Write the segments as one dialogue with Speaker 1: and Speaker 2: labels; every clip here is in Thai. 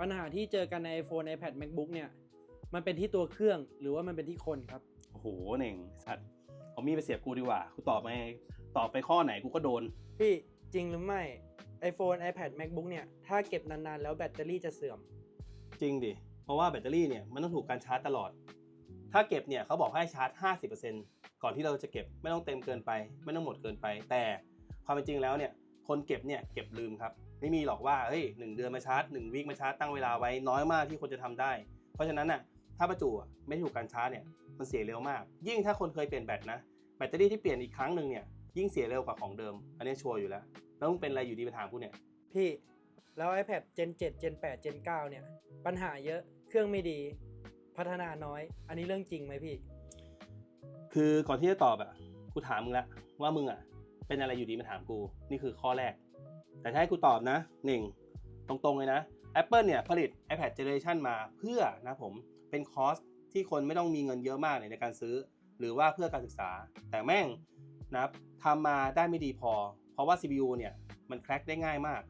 Speaker 1: ปัญหาที่เจอกันใน iPhone iPad MacBook เนี่ย มันเป็นที่ตัวเครื่องหรือว่ามันเป็นที่คนครับ
Speaker 2: โอ้โหเน่งสัตว์เอามีดไปเสียบกูดีกว่า กูตอบไปตอบไปข้อไหนกูก็โดน
Speaker 1: พี่จริงหรือไม่ iPhone iPad MacBook เนี่ย ถ้าเก็บนานๆ แล้วแบตเตอรี่จะเสื่อม
Speaker 2: จริงดิ เพราะว่าแบตเตอรี่เนี่ยมันต้องถูกการชาร์จตลอด ถ้าเก็บเนี่ยเขาบอกให้ชาร์จ 50%ก่อนที่เราจะเก็บไม่ต้องเต็มเกินไป ไม่ต้องหมดเกินไป แต่ความเป็นจริงแล้วเนี่ยคนเก็บเนี่ยเก็บลืมครับ ไม่มีหรอกว่าเฮ้ยหนึ่งเดือนมาชาร์จหนึ่งวีคมาชาร์จตั้งเวลาไว้น้อยมากที่คนจะทำได้ เพราะฉะนั้นน่ะถ้าประจุอะไม่ถูกการชาร์จเนี่ยมันเสียเร็วมาก ยิ่งถ้าคนเคยเปลี่ยนแบตนะแบตเตอรี่ที่เปลี่ยนอีกครั้งหนึ่งเนี่ยยิ่งเสียเร็วกว่าของเดิม อันนี้ชัวร์อยู่แล้ว แล้วมึงเป็นอะไรอยู่ดีมาถามกูเนี่ย
Speaker 1: พี่แล้ว iPad Gen 7 Gen 8 Gen 9 เนี่ย ปัญหาเยอะเครื่องไม่ดีพัฒนาน้อย อันนี้เรื่องจริงไหมพี่
Speaker 2: คือก่อนที่จะตอบอะกูถามมึงละว่ามึงอะเป็นอะไรอยู่ดีมาถามกู นี่คือข้อแรก แต่ถ้าให้กูตอบนะหนึ่งตรงๆเลยนะ Apple เนี่ยผลิต iPad Generation มาเพื่อนะผมเป็นคอสที่คนไม่ต้องมีเงินเยอะมากในการซื้อ หรือว่าเพื่อการศึกษา แต่แม่งนะครับทำมาได้ไม่ดีพอ เพราะว่า CPU เนี่ยมันแคร็กได้ง่ายมาก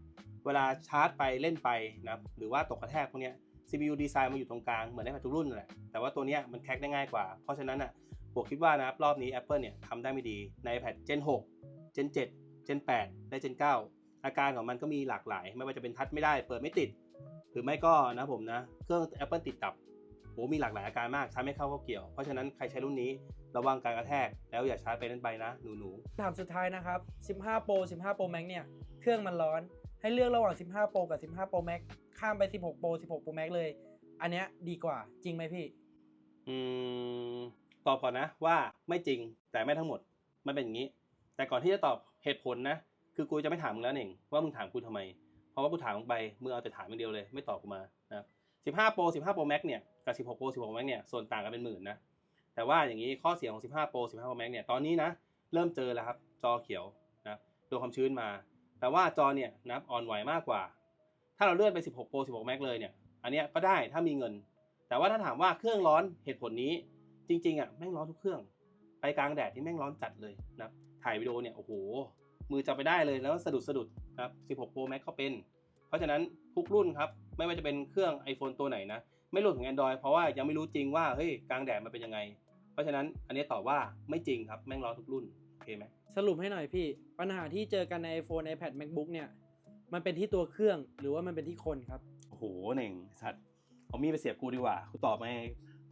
Speaker 2: เวลาชาร์จไปเล่นไปนะหรือว่าตกกระแทกพวกเนี้ย CPU ดีไซน์มาอยู่ตรงกลางเหมือน iPad ทุกรุ่นนั่นแหละแต่ว่าตัวเนี้ยมันแคร็กได้ง่ายกว่า เพราะฉะนั้นอะผมคิดว่านะครับรอบนี้ Apple เนี่ยทำได้ไม่ดีใน iPad Gen 6 Gen 7 Gen 8 และ Gen 9 อาการของมันก็มีหลากหลาย ไม่ว่าจะเป็นทัชไม่ได้ เปิดไม่ติด หรือไม่ก็นะผมนะ เครื่อง Apple ติดดับโหมีหลากหลายอาการมากใช้ไม่เข้าก็เกี่ยว เพราะฉะนั้นใครใช้รุ่นนี้ระวังการกระแทก แล้วอย่าชาร์จไปนั่นไปนะหนูๆ
Speaker 1: ถามสุดท้ายนะครับ 15 Pro 15 Pro Max เนี่ย เครื่องมันร้อน ให้เลือกระหว่าง 15 Pro กับ 15 Pro Max ข้ามไป 16 Pro 16 Pro Max เลย อันเนี้ยดีกว่าจริงไหมพี่
Speaker 2: อืมตอบก่อนนะว่าไม่จริงแต่ไม่ทั้งหมดมันเป็นอย่างนี้ แต่ก่อนที่จะตอบเหตุผลนะ คือกูจะไม่ถามมึงแล้วเองว่ามึงถามกูทำไม เพราะว่ากูถามมึงไปมึงเอาแต่ถามอย่างเดียวเลยไม่ตอบกูมานะครับ15 Pro 15 Pro Max เนี่ยกับ16 Pro 16 Max เนี่ยส่วนต่างกันเป็นหมื่นนะแต่ว่าอย่างนี้ข้อเสียของ15 Pro 15 Pro Max เนี่ยตอนนี้นะเริ่มเจอแล้วครับจอเขียวนะโดนความชื้นมา แต่ว่าจอเนี่ยนับอ่อนไหวมากกว่า ถ้าเราเลื่อนไป16 Pro 16 Max เลยเนี่ยอันเนี้ยก็ได้ถ้ามีเงิน แต่ว่าถ้าถามว่าเครื่องร้อนเหตุผลนี้จริงๆอะแม่งร้อนทุกเครื่อง ไปกลางแดดที่แม่งร้อนจัดเลยนะถ่ายวิดีโอเนี่ยโอ้โห มือจับไปได้เลยแล้วสะดุดสะดุดนะครับ16 Pro Max ก็เป็น เพราะฉะนั้นทุกรุ่นครับไม่ว่าจะเป็นเครื่อง iPhone ตัวไหนนะไม่รวมถึง Android เพราะว่ายังไม่รู้จริงว่าเฮ้ยกลางแดดมันเป็นยังไง เพราะฉะนั้นอันนี้ตอบว่าไม่จริงครับแม่งร้อนทุกรุ่นโอเคไหม
Speaker 1: สรุปให้หน่อยพี่ ปัญหาที่เจอกันใน iPhone iPad MacBook เนี่ยมันเป็นที่ตัวเครื่องหรือว่ามันเป็นที่คนครับ
Speaker 2: โอ้โหเน่งสัตว์เอามีดไปเสียบกูดีกว่ากูตอบไป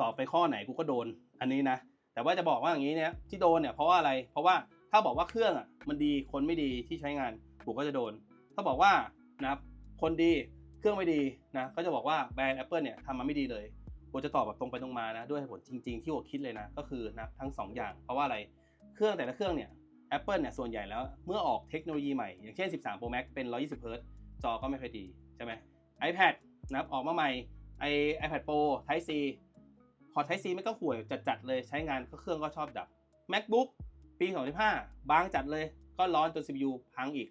Speaker 2: ตอบไปข้อไหนกูก็โดนอันนี้นะแต่ว่าจะบอกว่าอย่างนี้เนี่ยที่โดนเนี่ยเพราะว่าอะไรเพราะว่า ถ้าบอกว่าเครื่องอะมันดีคนไม่ดีที่ใช้งานกูก็จะโดน ถ้าบอกว่านะครับคนดีเครื่องไม่ดีนะก็จะบอกว่าแบรนด์ Apple เนี่ยทำมาไม่ดีเลยกูจะตอบแบบตรงไปตรงมานะด้วยเหตุผลจริง ๆ ที่ผมคิดเลยนะก็คือนะทั้งสองอย่าง เพราะว่าอะไรเครื่องแต่ละเครื่องเนี่ย Apple เนี่ยส่วนใหญ่แล้วเมื่อออกเทคโนโลยีใหม่ อย่างเช่น 13 Pro Max เป็น 120 Hz จอก็ไม่ค่อยดีใช่ไหม iPad นะครับออกมาใหม่ไอ iPad Pro Type C พอ Type C ไม่ก็ห่วยจัดๆเลยใช้งานก็เครื่องก็ชอบดับ MacBook ปี 2015 บางจัดเลยก็ร้อนจน CPU พังอีก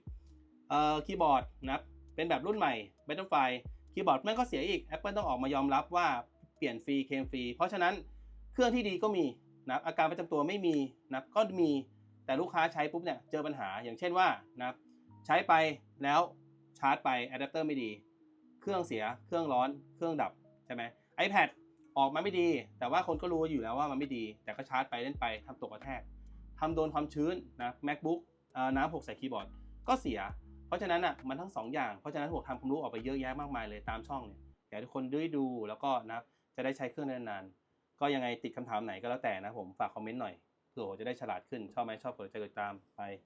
Speaker 2: เอ่อคีย์บอร์ดนะครับเป็นแบบรุ่นใหม่ Battlefield คีย์บอร์ดแม่งก็เสียอีก Apple ต้องออกมายอมรับว่าเปลี่ยนฟรีเคมฟรี เพราะฉะนั้นเครื่องที่ดีก็มีนะครับอาการประจำตัวไม่มีนะครับก็มีแต่ลูกค้าใช้ปุ๊บเนี่ยเจอปัญหาอย่างเช่นว่านะครับใช้ไปแล้วชาร์จไปอะแดปเตอร์ไม่ดี เครื่องเสียเครื่องร้อนเครื่องดับใช่ไหม iPad ออกมาไม่ดี แต่ว่าคนก็รู้อยู่แล้วว่ามันไม่ดี แต่ก็ชาร์จไปเล่นไปทำตกกระแทก ทำโดนความชื้นนะ MacBook น้ำหกใส่คีย์บอร์ดก็เสีย เพราะฉะนั้นอะมันทั้งสองอย่าง เพราะฉะนั้นผมทำความรู้ออกไปเยอะแยะมากมายเลยตามช่องเนี่ยอยากให้ทุกคนได้ดูแล้วก็นะจะได้ใช้เครื่องนานๆ ก็ยังไงติดคำถามไหนก็แล้วแต่นะผมฝากคอมเมนต์หน่อยเผื่อผมจะได้ฉลาดขึ้นชอบไหมชอบกดใจกดตามไป